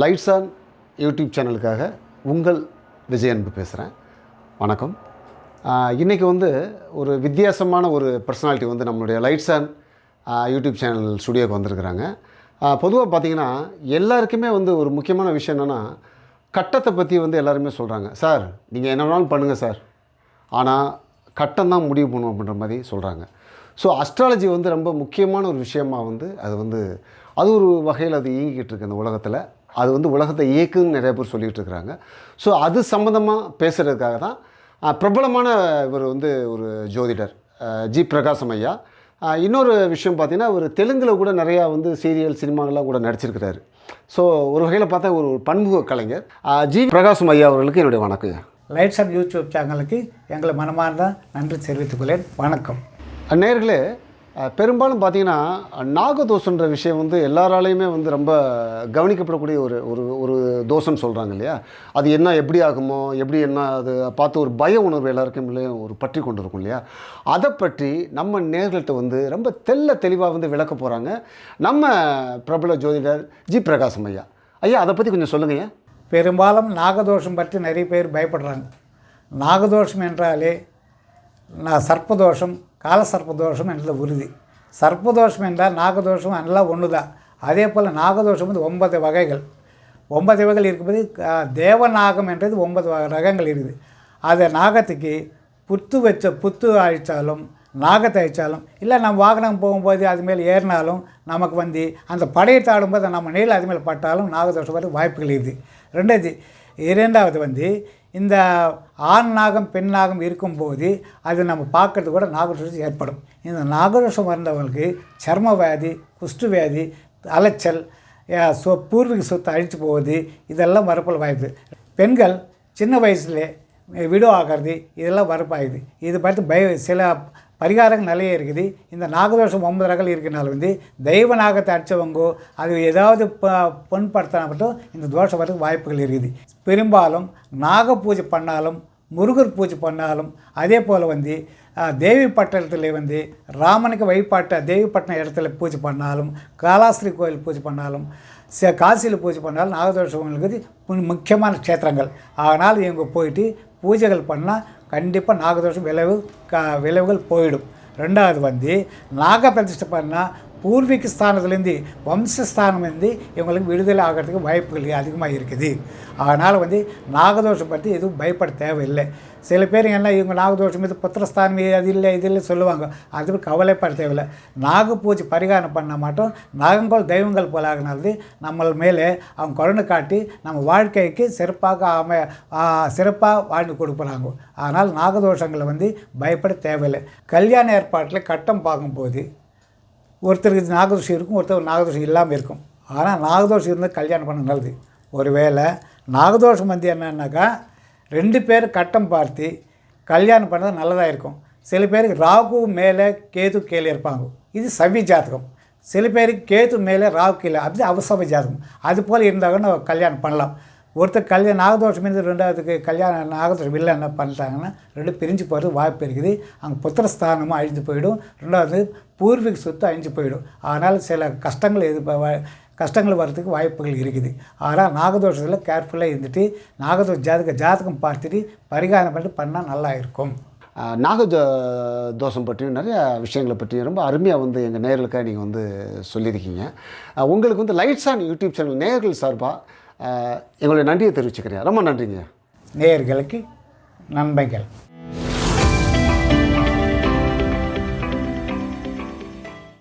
Lights on YouTube சேனலுக்காக உங்கள் விஜயன்பு பேசுகிறேன் வணக்கம். இன்றைக்கி வந்து ஒரு வித்தியாசமான ஒரு பர்சனாலிட்டி வந்து நம்மளுடைய லைட்ஸ் ஆன் யூடியூப் சேனல் ஸ்டுடியோக்கு வந்திருக்கிறாங்க. பொதுவாக பார்த்தீங்கன்னா எல்லாருக்குமே வந்து ஒரு முக்கியமான விஷயம் என்னென்னா கட்டத்தை பற்றி வந்து எல்லாருமே சொல்கிறாங்க சார் நீங்கள் என்ன வேணாலும் பண்ணுங்கள் சார் ஆனால் கட்டம் தான் முடிவு பண்ணும் அப்படின்ற மாதிரி சொல்கிறாங்க ஸோ அஸ்ட்ராலஜி வந்து ரொம்ப முக்கியமான ஒரு விஷயமா வந்து அது வந்து அது ஒரு வகையில் அது இயங்கிக்கிட்டு இருக்கு இந்த உலகத்தில். அது வந்து உலகத்தை இயக்குன்னு நிறைய பேர் சொல்லிகிட்டு இருக்கிறாங்க. ஸோ அது சம்மந்தமாக பேசுகிறதுக்காக தான் பிரபலமான இவர் வந்து ஒரு ஜோதிடர் ஜி பிரகாசம் ஐயா. இன்னொரு விஷயம் பார்த்தீங்கன்னா அவர் தெலுங்கில் கூட நிறையா வந்து சீரியல் சினிமாக்கெல்லாம் கூட நடிச்சிருக்கிறாரு. ஸோ ஒரு வகையில் பார்த்தா ஒரு பன்முக கலைஞர். ஜி பிரகாசம் ஐயா அவர்களுக்கு என்னுடைய வணக்கம் லைட்ஸ் அண்ட் யூடியூப் சேனலுக்கு எங்களை மனமார்ந்த நன்றி தெரிவித்துக் கொள்கிறேன். வணக்கம். நேர்களே பெரும்பாலும் பார்த்தீங்கன்னா நாகதோஷன்ற விஷயம் வந்து எல்லாராலையுமே வந்து ரொம்ப கவனிக்கப்படக்கூடிய ஒரு ஒரு ஒரு தோஷம்னு சொல்கிறாங்க இல்லையா? அது என்ன எப்படி ஆகுமோ எப்படி என்ன அது பார்த்து ஒரு பய உணர்வு எல்லாருக்கும் ஒரு பற்றி கொண்டு இருக்கும் இல்லையா? அதை பற்றி நம்ம நேர்கள்ட்ட வந்து ரொம்ப தெல்ல தெளிவாக வந்து விளக்க போகிறாங்க நம்ம பிரபல ஜோதிடர் ஜி. பிரகாசம் ஐயா. ஐயா அதை பற்றி கொஞ்சம் சொல்லுங்க ஐயா. பெரும்பாலும் நாகதோஷம் பற்றி நிறைய பேர் பயப்படுறாங்க. நாகதோஷம் என்றாலே நான் சர்ப்பதோஷம் கால சர்ப்பதோஷம் என்ற உறுதி. சர்ப்பதோஷம் என்றால் நாகதோஷம் எல்லாம் ஒன்று தான் அதே போல் நாகதோஷம் வந்து ஒன்பது வகைகள். ஒன்பது வகைகள் இருக்கும்போது தேவநாகம் என்றது ஒன்பது ரகங்கள் இருக்குது. அதை நாகத்துக்கு புத்து வச்ச புத்து அழித்தாலும் நாகத்தை அழித்தாலும் இல்லை நம்ம வாகனம் போகும்போது அது மேல் ஏறினாலும் நமக்கு வந்து அந்த படையை தாடும்போது நம்ம நீள் அது மேல் பட்டாலும் நாகதோஷம் வர வாய்ப்புகள் இருக்குது. ரெண்டாவது இரண்டாவது வந்து இந்த ஆண் நாகம் பெண் நாகம் இருக்கும்போது அது நம்ம பார்க்கறது கூட நாகரசம் ஏற்படும். இந்த நாகரசம் வந்தவங்களுக்கு சர்ம வியாதி குஷ்டு வியாதி அலைச்சல் சொ பூர்வீக சொத்தை அழித்து போவது இதெல்லாம் வரப்பல் வாய்ப்பு பெண்கள் சின்ன வயசுலேயே விடோ ஆகிறது இதெல்லாம் வரப்பாயுது இது பார்த்து பய சில பரிகாரங்கள் நிறைய இருக்குது. இந்த நாகதோஷம் ஒன்பது ரகங்கள் இருக்கிறனால வந்து தெய்வ நாகத்தை அடித்தவங்கோ அது ஏதாவது ப பொன்படுத்தினா மட்டும் இந்த தோஷம் வரதுக்கு வாய்ப்புகள் இருக்குது. பெரும்பாலும் நாக பூஜை பண்ணாலும் முருகர் பூஜை பண்ணாலும் அதே போல் வந்து அஹ், தேவி பட்டணத்தில் வந்து ராமனுக்கு வழிபாட்ட தேவிப்பட்டினம் இடத்துல பூஜை பண்ணாலும் காலாஸ்திரி கோயில் பூஜை பண்ணாலும் ச காசியில் பூஜை பண்ணாலும் நாகதோஷங்களுக்கு முக்கியமான க்ஷேத்திரங்கள். அதனால் இவங்க போயிட்டு பூஜைகள் பண்ணால் கண்டிப்பாக நாகதோஷம் விளைவு க விளைவுகள் போயிடும். ரெண்டாவது வந்து நாக பிரதிஷ்டை பண்ணால் பூர்வீக ஸ்தானத்துலேருந்து வம்சஸ்தானம்லேருந்து இவங்களுக்கு விடுதலை ஆகிறதுக்கு வாய்ப்புகள் அதிகமாக இருக்குது. அதனால் வந்து நாகதோஷம் பற்றி எதுவும் பயப்பட தேவையில்லை. சில பேர் என்ன இவங்க நாகதோஷம் இது புத்திரஸ்தானம் இது அது இல்லை இது இல்லை சொல்லுவாங்க. அது கவலைப்பட தேவையில்லை. நாக பூஜை பரிகாரம் பண்ண மாட்டோம். நாகங்கள் தெய்வங்கள் போல ஆகினாலும் நம்ம மேலே அவங்க கருணை காட்டி நம்ம வாழ்க்கைக்கு சிறப்பாக அமை சிறப்பாக வாழ்ந்து கொடுக்குறாங்க அதனால் நாகதோஷங்களை வந்து பயப்பட தேவையில்லை. கல்யாண ஏற்பாட்டில் கட்டம் பார்க்கும்போது ஒருத்தருக்கு நாகதோஷம் இருக்கும் ஒருத்தர் நாகதோஷம் இல்லாமல் இருக்கும். ஆனால் நாகதோஷம் இருந்தால் கல்யாணம் பண்ண நல்லது. ஒருவேளை நாகதோஷம் வந்து என்னன்னாக்கா ரெண்டு பேர் கட்டம் பார்த்து கல்யாணம் பண்ணது நல்லதாக இருக்கும். சில பேருக்கு ராகு மேலே கேது கீழே இருப்பாங்க. இது சவி ஜாதகம். சில பேருக்கு கேது மேலே ராகு கீழே அப்படி அவசவ ஜாதகம். அது போல் இருந்தாங்கன்னா கல்யாணம் பண்ணலாம். ஒருத்தர் கல்யாணம் நாகதோஷம் இருந்து ரெண்டாவதுக்கு கல்யாணம் நாகதோஷம் இல்லை என்ன பண்ணிட்டாங்கன்னா ரெண்டு பிரிஞ்சு போகிறது வாய்ப்பு இருக்குது. அங்கே புத்திரஸ்தானமும் அழிஞ்சு போயிடும். ரெண்டாவது பூர்வீக சொத்து அழிஞ்சு போயிடும். அதனால் சில கஷ்டங்கள் எது கஷ்டங்கள் வர்றதுக்கு வாய்ப்புகள் இருக்குது. ஆனால் நாகதோஷத்தில் கேர்ஃபுல்லாக இருந்துட்டு நாகதோஷ ஜாதக ஜாதகம் பார்த்துட்டு பரிகாரம் பண்ணிட்டு பண்ணால் நல்லா இருக்கும். அஹ், நாக தோஷம் பற்றியும் நிறைய விஷயங்களை பற்றியும் ரொம்ப அருமையாக வந்து எங்கள் நேர்களுக்காக நீங்கள் வந்து சொல்லியிருக்கீங்க. உங்களுக்கு வந்து லைட்ஸ் ஆன் யூடியூப் சேனல் நேர்கள் சார்பாக எங்களுடைய நன்றியை தெரிவிச்சுக்கிறேன். ரொம்ப நன்றிங்க. நேயர்களுக்கு நன்மைகள்.